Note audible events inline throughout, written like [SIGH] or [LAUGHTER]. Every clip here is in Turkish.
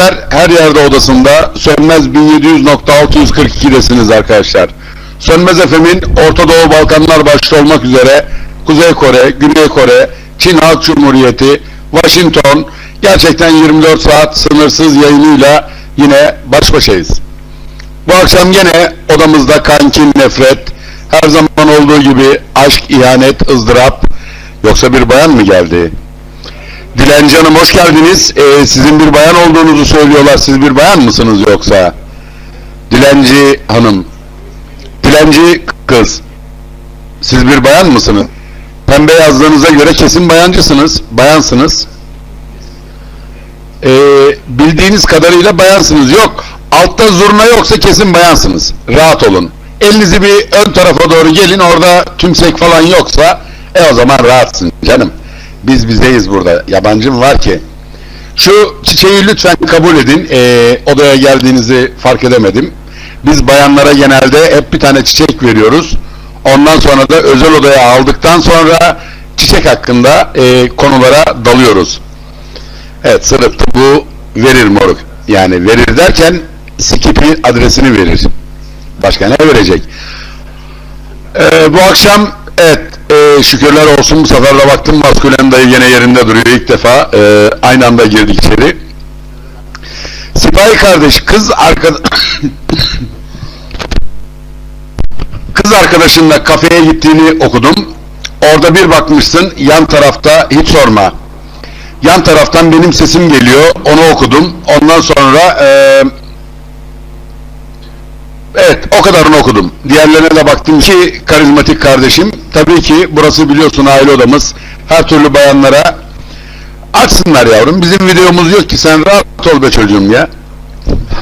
sever her yerde odasında Sönmez 1700.642'desiniz arkadaşlar. Sönmez FM'in Orta Doğu Balkanlar başta olmak üzere Kuzey Kore, Güney Kore, Çin Halk Cumhuriyeti, Washington gerçekten 24 saat sınırsız yayınıyla yine baş başayız. Bu akşam yine odamızda kankin nefret, her zaman olduğu gibi aşk, ihanet, ızdırap, yoksa bir bayan mı geldi? Dilenci Hanım hoş geldiniz. Ee, sizin bir bayan olduğunuzu söylüyorlar. Siz bir bayan mısınız yoksa? Dilenci Hanım. Dilenci kız. Siz bir bayan mısınız? Pembe yazdığınıza göre kesin bayancısınız. Bayansınız. Ee, bildiğiniz kadarıyla bayansınız. Yok. Altta zurna yoksa kesin bayansınız. Rahat olun. Elinizi bir ön tarafa doğru gelin. Orada tümsek falan yoksa e o zaman rahatsın canım. Biz bizdeyiz burada. Yabancı mı var ki? Şu çiçeği lütfen kabul edin. Ee, odaya geldiğinizi fark edemedim. Biz bayanlara genelde hep bir tane çiçek veriyoruz. Ondan sonra da özel odaya aldıktan sonra çiçek hakkında e, konulara dalıyoruz. Evet sınıfta bu verir moruk. Yani verir derken Skipi adresini verir. Başka ne verecek? Ee, bu akşam evet e, şükürler olsun bu sefer de baktım maskülen dayı yine yerinde duruyor ilk defa e, aynı anda girdik içeri. Sipahi kardeş kız arkadaş [COUGHS] kız arkadaşınla kafeye gittiğini okudum. Orada bir bakmışsın yan tarafta hiç sorma. Yan taraftan benim sesim geliyor. Onu okudum. Ondan sonra e, Evet, o kadarını okudum. Diğerlerine de baktım ki karizmatik kardeşim. Tabii ki burası biliyorsun aile odamız. Her türlü bayanlara açsınlar yavrum. Bizim videomuz yok ki sen rahat ol be çocuğum ya.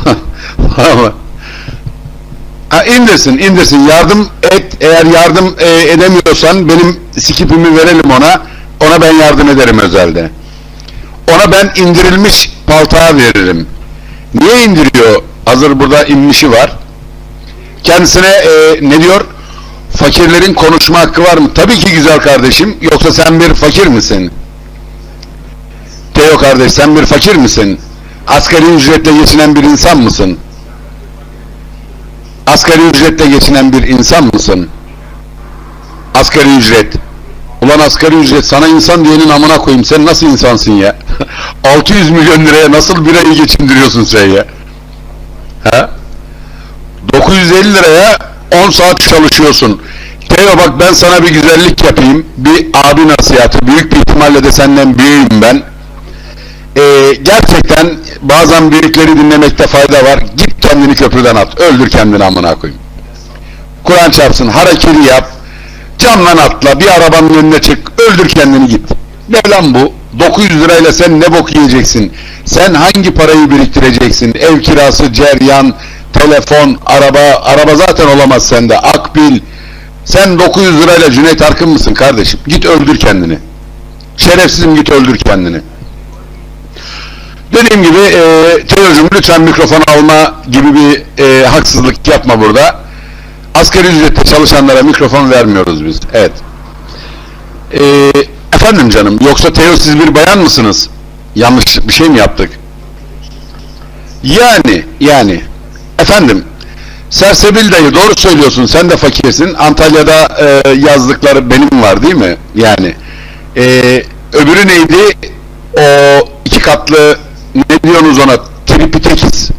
[LAUGHS] Ha, indirsin, indirsin. Yardım et. Eğer yardım e, edemiyorsan benim skipimi verelim ona. Ona ben yardım ederim özelde. Ona ben indirilmiş paltağı veririm. Niye indiriyor? Hazır burada inmişi var. Kendisine e, ne diyor? Fakirlerin konuşma hakkı var mı? Tabii ki güzel kardeşim. Yoksa sen bir fakir misin? Teo kardeş sen bir fakir misin? Asgari ücretle geçinen bir insan mısın? Asgari ücretle geçinen bir insan mısın? Asgari ücret. Ulan asgari ücret sana insan diyenin amına koyayım. Sen nasıl insansın ya? [LAUGHS] 600 milyon liraya nasıl bir ayı geçindiriyorsun sen ya? Ha? 950 liraya 10 saat çalışıyorsun. Teo bak ben sana bir güzellik yapayım. Bir abi nasihatı. Büyük bir ihtimalle de senden büyüğüm ben. Ee, gerçekten bazen büyükleri dinlemekte fayda var. Git kendini köprüden at. Öldür kendini amına koyayım. Kur'an çarpsın. Hareketi yap. Camdan atla. Bir arabanın önüne çık. Öldür kendini git. Ne lan bu? 900 lirayla sen ne bok yiyeceksin? Sen hangi parayı biriktireceksin? Ev kirası, ceryan, telefon, araba, araba zaten olamaz sende. Akbil. Sen 900 lirayla Cüneyt Arkın mısın kardeşim? Git öldür kendini. Şerefsizim git öldür kendini. Dediğim gibi e, Teocuğum lütfen mikrofon alma gibi bir e, haksızlık yapma burada. Asgari ücrette çalışanlara mikrofon vermiyoruz biz. Evet. E, efendim canım yoksa Teo bir bayan mısınız? Yanlış bir şey mi yaptık? Yani yani efendim Sersebil dayı doğru söylüyorsun sen de fakirsin. Antalya'da e, yazdıkları benim var değil mi? Yani e, öbürü neydi? O iki katlı ne diyorsunuz ona? Tripitekis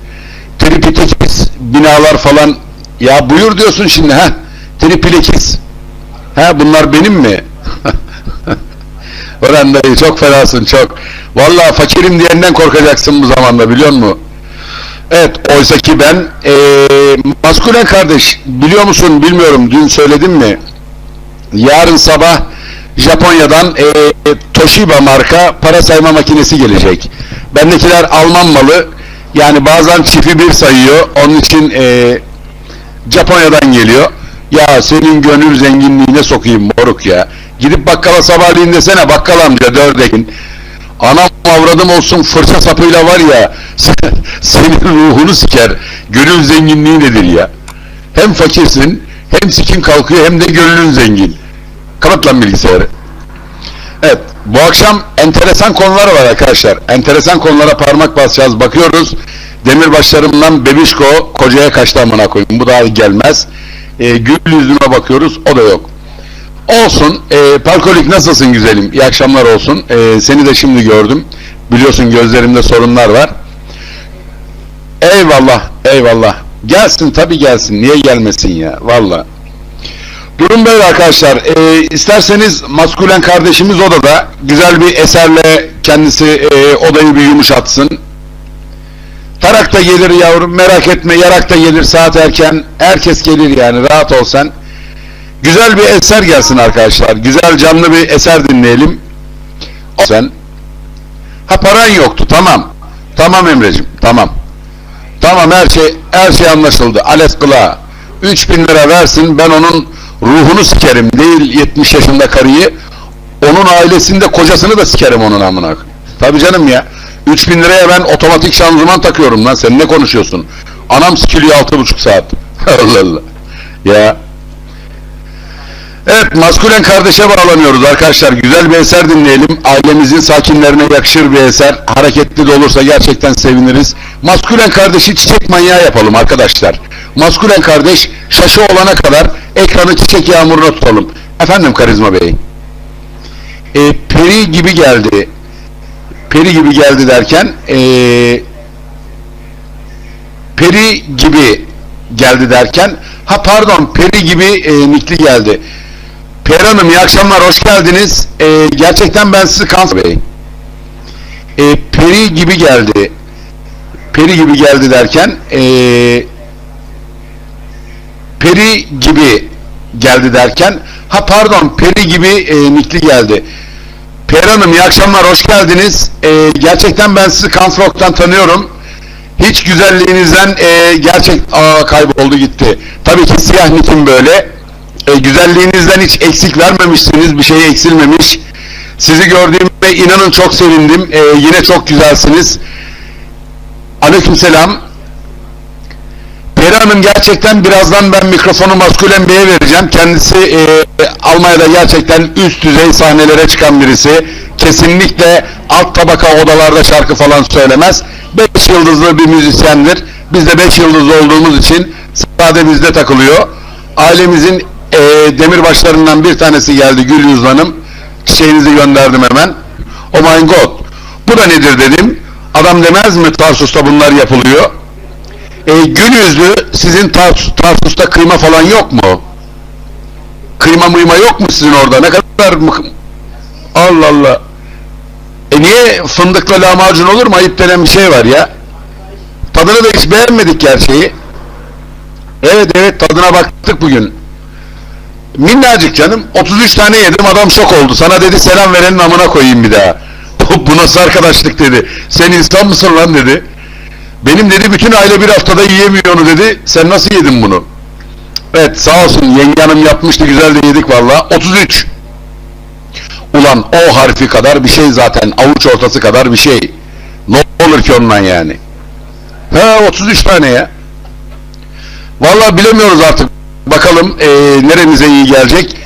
tripitekis binalar falan. Ya buyur diyorsun şimdi ha? Tripilekis ha bunlar benim mi? [LAUGHS] Ulan dayı çok fenasın çok. Vallahi fakirim diyenden korkacaksın bu zamanda biliyor musun Evet, oysa ki ben ee, maskülen kardeş biliyor musun bilmiyorum dün söyledim mi? Yarın sabah Japonya'dan ee, Toshiba marka para sayma makinesi gelecek. Bendekiler Alman malı. Yani bazen çifi bir sayıyor. Onun için ee, Japonya'dan geliyor. Ya senin gönül zenginliğine sokayım moruk ya. Gidip bakkala sabahleyin desene bakkal amca dördekin. Anam avradım olsun fırça sapıyla var ya [LAUGHS] senin ruhunu siker. Gönül zenginliği nedir ya? Hem fakirsin hem sikin kalkıyor hem de gönlün zengin. Kapat lan bilgisayarı. Evet Bu akşam enteresan konular var arkadaşlar. Enteresan konulara parmak basacağız. Bakıyoruz. Demirbaşlarımdan Bebişko kocaya kaçtı amına koyayım. Bu daha gelmez. Ee, gül yüzüme bakıyoruz. O da yok. Olsun. Ee, Palkolik nasılsın güzelim? İyi akşamlar olsun. Ee, seni de şimdi gördüm. Biliyorsun gözlerimde sorunlar var. Eyvallah. Eyvallah. Gelsin tabii gelsin. Niye gelmesin ya? Valla. Durum böyle arkadaşlar. Ee, isterseniz maskülen kardeşimiz odada güzel bir eserle kendisi e, odayı bir yumuşatsın. Tarak da gelir yavrum merak etme yarak da gelir saat erken. Herkes gelir yani rahat ol sen. Güzel bir eser gelsin arkadaşlar. Güzel canlı bir eser dinleyelim. Sen. Ha paran yoktu tamam. Tamam Emre'cim tamam. Tamam her şey her şey anlaşıldı. Ales kıla. 3000 lira versin ben onun ruhunu sikerim değil 70 yaşında karıyı. Onun ailesinde kocasını da sikerim onun amına. Tabii canım ya. 3000 liraya ben otomatik şanzıman takıyorum lan sen ne konuşuyorsun? Anam sikiliyor 6,5 saat. [LAUGHS] Allah Allah. Ya. Evet, maskülen kardeşe bağlanıyoruz arkadaşlar. Güzel bir eser dinleyelim. Ailemizin sakinlerine yakışır bir eser. Hareketli de olursa gerçekten seviniriz. Maskülen kardeşi çiçek manyağı yapalım arkadaşlar. Maskülen kardeş şaşı olana kadar ekranı çiçek yağmuruna tutalım. Efendim Karizma Bey. E, peri gibi geldi. Peri gibi geldi derken e, peri gibi geldi derken ha pardon peri gibi e, nikli geldi. Peri Hanım iyi akşamlar hoş geldiniz. E, gerçekten ben sizi kanser bey. E, peri gibi geldi. Peri gibi geldi derken e, peri gibi geldi derken ha pardon peri gibi e, nikli geldi. Peri Hanım iyi akşamlar hoş geldiniz. E, gerçekten ben sizi Kansrock'tan tanıyorum. Hiç güzelliğinizden e, gerçek aa kayboldu gitti. Tabii ki siyah nikim böyle. E, güzelliğinizden hiç eksik vermemişsiniz. Bir şey eksilmemiş. Sizi gördüğüme inanın çok sevindim. E, yine çok güzelsiniz. Aleykümselam. Peri Hanım gerçekten birazdan ben mikrofonu Maskülen Bey'e vereceğim. Kendisi e, Almanya'da gerçekten üst düzey sahnelere çıkan birisi. Kesinlikle alt tabaka odalarda şarkı falan söylemez. 5 yıldızlı bir müzisyendir. Biz de 5 yıldızlı olduğumuz için sade bizde takılıyor. Ailemizin e, demirbaşlarından bir tanesi geldi Gül Yüzlü Hanım. Çiçeğinizi gönderdim hemen. Oh my god. Bu da nedir dedim. Adam demez mi Tarsus'ta bunlar yapılıyor. E, gül yüzlü sizin Tars Tarsus'ta kıyma falan yok mu? Kıyma mıyma yok mu sizin orada? Ne kadar mı? Allah Allah. E niye fındıkla lahmacun olur mu? Ayıp denen bir şey var ya. Tadını da hiç beğenmedik gerçeği. Evet evet tadına baktık bugün. Minnacık canım. 33 tane yedim adam şok oldu. Sana dedi selam verenin amına koyayım bir daha. [LAUGHS] Bu nasıl arkadaşlık dedi. Sen insan mısın lan dedi. Benim dedi bütün aile bir haftada yiyemiyor onu dedi. Sen nasıl yedin bunu? Evet sağ olsun yenge hanım yapmıştı güzel de yedik valla. 33. Ulan o harfi kadar bir şey zaten. Avuç ortası kadar bir şey. Ne olur ki ondan yani. He 33 tane ya. Valla bilemiyoruz artık. Bakalım e, neremize iyi gelecek.